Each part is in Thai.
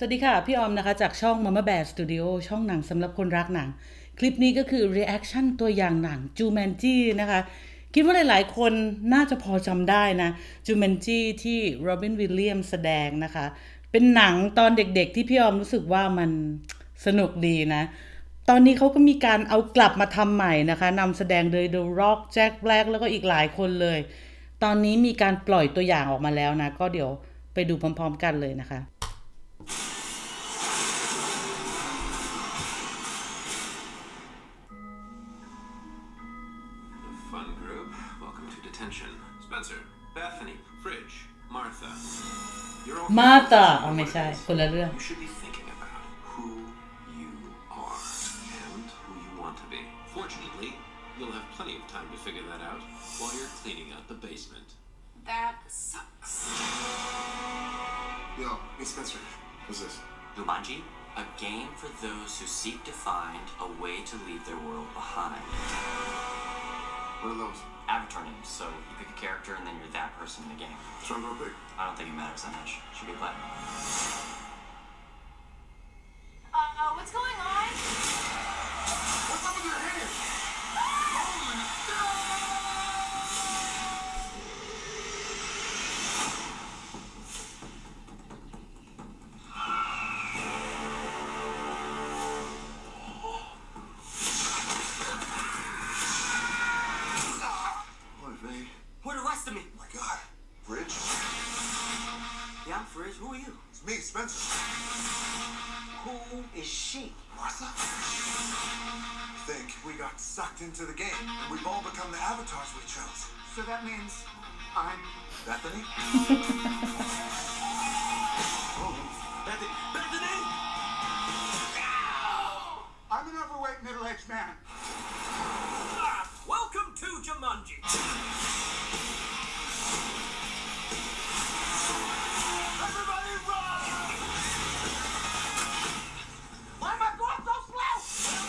สวัสดีค่ะ พี่ออมนะคะ จากช่อง Mama Bear Studio ช่องหนังสำหรับคนรักหนัง คลิปนี้ก็คือ reaction ตัวอย่างหนัง Jumanji นะคะ คิดว่าหลาย ๆ คนน่าจะพอจำได้นะ Jumanji ที่ Robin Williams แสดงนะคะ เป็นหนังตอนเด็ก ๆ ที่พี่ออมรู้สึกว่ามันสนุกดีนะ ตอนนี้เขาก็มีการเอากลับมาทำใหม่นะคะนำแสดงโดย The Rock Jack Black แล้วก็อีกหลายคนเลย ตอนนี้มีการปล่อยตัวอย่างออกมาแล้วนะ ก็เดี๋ยวไปดูพร้อม ๆ กันเลยนะคะ fun group. Welcome to detention. Spencer, Bethany, Fridge, Martha. You're all Martha! Oh, my God. You should be thinking about who you are and who you want to be. Fortunately, you'll have plenty of time to figure that out while you're cleaning out the basement. That sucks. Yo, hey Spencer. What's this? Jumanji? A game for those who seek to find a way to leave their world behind. What? Avatar names, so you pick a character and then you're that person in the game. Do I pick? I don't think it matters that much. Should be playing. Who are you? It's me, Spencer. Who is she? Martha? I think we got sucked into the game, and we've all become the avatars we chose. So that means I'm. Bethany? Oh, Bethany. Bethany! I'm an overweight middle-aged man. Ah, welcome to Jumanji.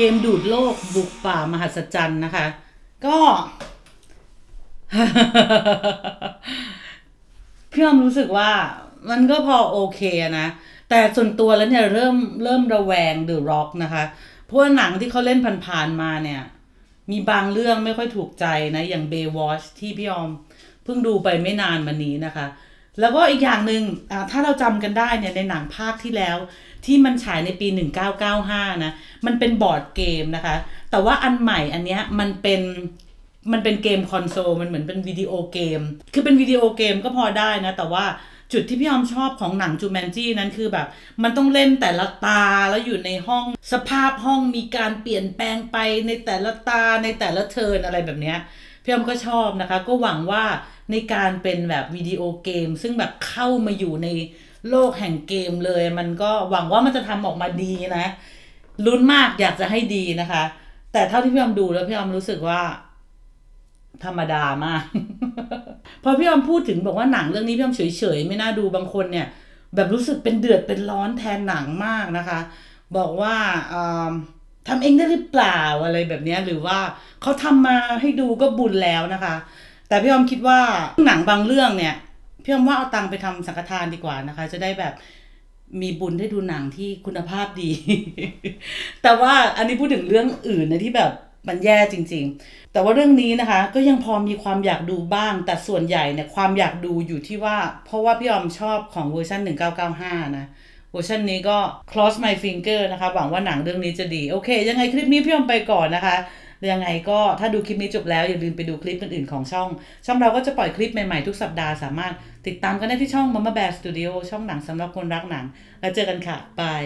เกมดูดโลกบุกป่ามหัศจรรย์นะคะ ก็ พี่อมรู้สึกว่ามันก็พอโอเคนะ แต่ส่วนตัวแล้วเนี่ยเริ่มเริ่มระแวง The Rock นะคะ เพราะว่าหนังที่เขาเล่นผ่านๆมาเนี่ย มีบางเรื่องไม่ค่อยถูกใจนะ อย่าง Baywatch ที่พี่ออมเพิ่งดูไปไม่นานมานี้นะคะ แล้วก็อีกอย่างหนึ่งอ่าถ้าเราจำกันได้เนี่ยในหนังภาคที่แล้ว ที่มันฉายในปี 1995 นะ มันเป็นบอร์ดเกมนะคะ แต่ว่าอันใหม่อันเนี้ยมันเป็นมันเป็นเกมคอนโซลมันเหมือนเป็นวิดีโอเกม คือเป็นวิดีโอเกมก็พอได้นะ แต่ว่า จุดที่พี่ออมชอบของหนังจูแมนจี้นั้นคือแบบ มันต้องเล่นแต่ละตาแล้วอยู่ในห้องสภาพห้องมีการเปลี่ยนแปลงไปในแต่ละตาในแต่ละเทิร์นอะไรแบบเนี้ยพี่ออมก็ชอบนะคะ ก็หวังว่าในการเป็นแบบวิดีโอเกม ซึ่งแบบเข้ามาอยู่ในโลกแห่งเกมเลย มันก็หวังว่ามันจะทำออกมาดีนะลุ้นมากอยากจะให้ดีนะคะ แต่เท่าที่พี่ออมดูแล้วพี่ออมรู้สึกว่า ธรรมดามาก อพี่ออมพูดถึงบอกว่าหนังเรื่องนี้พี่ออมเฉยๆไม่น่าดูบางคนเนี่ย แบบรู้สึกเป็นเดือดเป็นร้อนแทนหนังมากนะคะ บอกว่าทำเองได้หรือเปล่าอะไรแบบนี้หรือว่าเขาทำมาให้ดูก็บุญแล้วนะคะ แต่พี่ออมคิดว่าหนังบางเรื่องเนี่ยพี่ออมว่าเอาตังไปทำสังฆทานดีกว่านะคะ จะได้แบบมีบุญได้ดูหนังที่คุณภาพดี แต่ว่าอันนี้พูดถึงเรื่องอื่นนะที่แบบ มันแย่จริง ๆ แต่ว่าเรื่องนี้นะคะ ก็ยังพอมีความอยากดูบ้าง แต่ส่วนใหญ่เนี่ยความอยากดูอยู่ที่ว่า เพราะว่าพี่ออมชอบของเวอร์ชัน1995 นะเวอร์ชันนี้ก็ cross my finger นะคะ หวังว่าหนังเรื่องนี้จะดี โอเค ยังไงคลิปนี้พี่ออมไปก่อนนะคะยังไงก็ถ้าดูคลิปนี้จบแล้ว อย่าลืมไปดูคลิปอื่นๆของช่อง ช่องเราก็จะปล่อยคลิปใหม่ๆทุกสัปดาห์สามารถติดตามกันได้ที่ช่อง Mama Bear Studio ช่องหนังสำหรับคนรักหนัง แล้วเจอกันค่ะ บาย